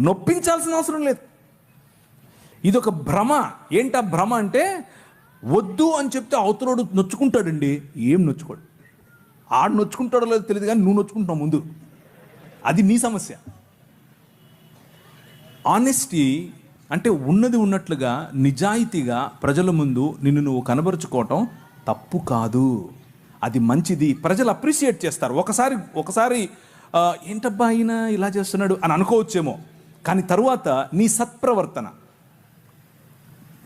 నొప్పించాల్సిన అవసరం లేదు. ఇది ఒక భ్రమ. ఏంటా భ్రమ అంటే వద్దు అని చెప్తే అవతలోడు నొచ్చుకుంటాడండి ఏం నొచ్చుకోడు. ఆడు నొచ్చుకుంటాడో లేదో తెలియదు కానీ నువ్వు నొచ్చుకుంటున్నావు ముందు. అది నీ సమస్య. ఆనెస్టీ అంటే ఉన్నది ఉన్నట్లుగా నిజాయితీగా ప్రజల ముందు నిన్ను నువ్వు కనబరుచుకోవటం తప్పు కాదు. అది మంచిది. ప్రజలు అప్రిషియేట్ చేస్తారు. ఒకసారి ఒకసారి ఏంటబ్బా ఆయన ఇలా చేస్తున్నాడు? అని అనుకోవచ్చేమో. కానీ తరువాత నీ సత్ప్రవర్తన.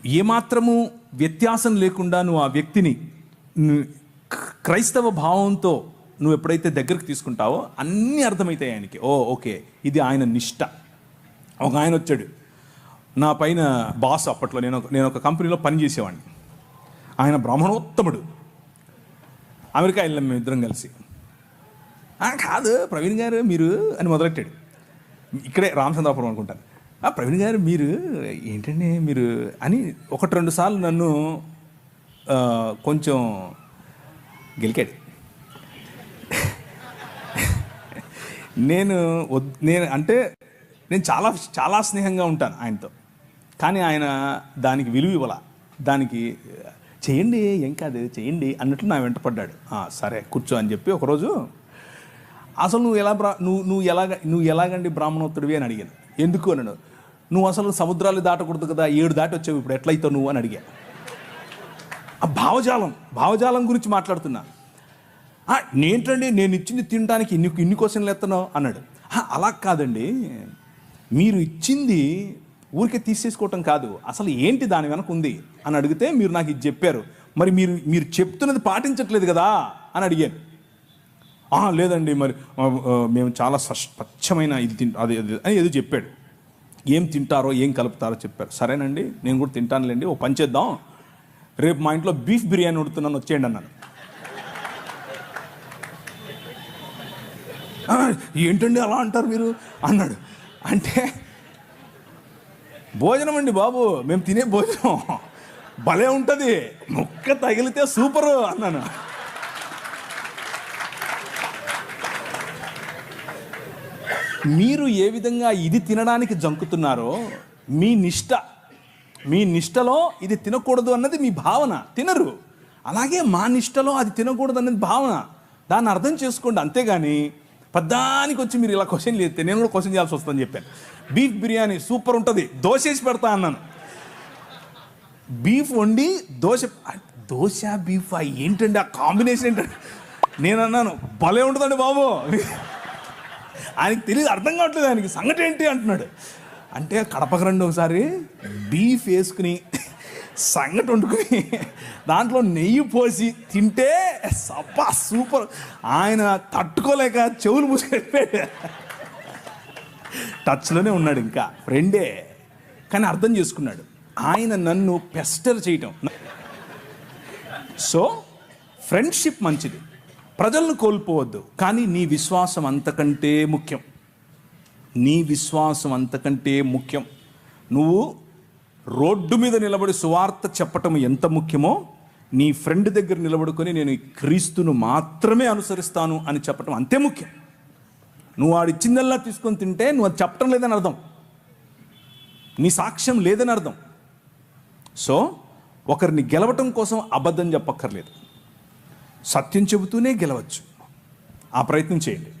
ఏమాత్రము వ్యత్యాసం లేకుండా నువ్వు ఆ వ్యక్తిని క్రైస్తవ భావంతో నువ్వు ఎప్పుడైతే దగ్గరికి తీసుకుంటావో అన్నీ అర్థమవుతాయి ఆయనకి. ఓ ఓకే ఇది ఆయన నిష్ట. ఒక ఆయన వచ్చాడు. నా పైన బాస్ అప్పట్లో నేను ఒక- నేను ఒక కంపెనీలో పనిచేసేవాడిని ఆయన బ్రాహ్మణోత్తముడు. అమెరికా వెళ్ళాం మేము ఇద్దరం కలిసి. కాదు ప్రవీణ్ గారు మీరు అని మొదలెట్టాడు. ఇక్కడే రామచంద్రాపురం అనుకుంటాను ప్రవీణ్ గారు మీరు ఏంటండి మీరు అని ఒకటి రెండు సార్లు నన్ను కొంచెం గెలికాడు. నేను వద్- నేను అంటే నేను చాలా చాలా స్నేహంగా ఉంటాను ఆయనతో. కానీ ఆయన దానికి విలువ ఇవ్వాల. దానికి చేయండి ఏం కాదు చేయండి అన్నట్లు నా వెంట పడ్డాడు. సరే కూర్చో అని చెప్పి ఒకరోజు అసలు నువ్వు ఎలా బ్రా నువ్వు నువ్వు ఎలాగ నువ్వు ఎలాగండి బ్రాహ్మణోత్తడివి అని అడిగాను. ఎందుకు అన్నాడు? నువ్వు అసలు సముద్రాలు దాటకూడదు కదా ఏడు దాటి వచ్చావు ఇప్పుడు ఎట్లయితావు నువ్వు అని అడిగా. ఆ భావజాలం భావజాలం గురించి మాట్లాడుతున్నా. నేంటండి నేను ఇచ్చింది తినడానికి ఇన్ని ఇన్ని క్వశ్చన్లు ఎత్తనావు అన్నాడు. అలా కాదండి. మీరు ఇచ్చింది ఊరికే తీసేసుకోవటం కాదు. అసలు ఏంటి దాని వెనక ఉంది అని అడిగితే మీరు నాకు ఇది చెప్పారు. మరి మీరు మీరు చెప్తున్నది పాటించట్లేదు కదా అని అడిగాను. లేదండి మరి మేము చాలా స్వచ్ఛమైన ఇది తింటా అది అది అని ఏదో చెప్పాడు. ఏం తింటారో ఏం కలుపుతారో చెప్పారు. సరేనండి నేను కూడా తింటానులేండి ఓ పని చేద్దాం. రేపు మా ఇంట్లో బీఫ్ బిర్యానీ ఉడుతున్నాను వచ్చేయండి అన్నాను ఏంటండి అలా అంటారు మీరు? అన్నాడు. అంటే భోజనం అండి బాబు మేము తినే భోజనం. భలే ఉంటుంది. ముక్క తగిలితే సూపరు అన్నాను. మీరు ఏ విధంగా ఇది తినడానికి జంకుతున్నారో మీ నిష్ట మీ నిష్టలో ఇది తినకూడదు అన్నది మీ భావన. తినరు. అలాగే మా నిష్టలో అది తినకూడదు అన్నది భావన. దాన్ని అర్థం చేసుకోండి అంతేగాని పద్దానికి వచ్చి మీరు ఇలా క్వశ్చన్ చేస్తే నేను కూడా క్వశ్చన్ చేయాల్సి వస్తుందని చెప్పాను. బీఫ్ బిర్యానీ సూపర్ ఉంటుంది. దోశ వేసి పెడతా అన్నాను. బీఫ్ వండి దోశ దోశ బీఫ్ ఏంటండి ఆ కాంబినేషన్ ఏంటంటే నేను అన్నాను భలే ఉంటుందండి బాబు. ఆయనకి తెలియదు అర్థం కావట్లేదు ఆయనకి. సంగతి ఏంటి అంటున్నాడు. అంటే కడపకు రండి ఒకసారి. బీఫ్ వేసుకుని సంగటి వండుకుని దాంట్లో నెయ్యి పోసి తింటే సబ్బా సూపర్. ఆయన తట్టుకోలేక చెవులు మూసుకెళ్ళిపోయాడు. టచ్లోనే ఉన్నాడు ఇంకా. ఫ్రెండే. కానీ అర్థం చేసుకున్నాడు. ఆయన నన్ను పెస్టర్ చేయటం. సో ఫ్రెండ్షిప్ మంచిది. ప్రజలను కోల్పోవద్దు. కానీ నీ విశ్వాసం అంతకంటే ముఖ్యం. నీ విశ్వాసం అంతకంటే ముఖ్యం. నువ్వు రోడ్డు మీద నిలబడి సువార్త చెప్పటం ఎంత ముఖ్యమో నీ ఫ్రెండ్ దగ్గర నిలబడుకొని నేను క్రీస్తును మాత్రమే అనుసరిస్తాను అని చెప్పటం అంతే ముఖ్యం. నువ్వు వాడిచ్చిందల్లా తీసుకొని తింటే నువ్వు అది చెప్పటం లేదని అర్థం. నీ సాక్ష్యం లేదని అర్థం. సో ఒకరిని గెలవటం కోసం అబద్ధం చెప్పక్కర్లేదు. సత్యం చెబుతూనే గెలవచ్చు. ఆ ప్రయత్నం చేయండి.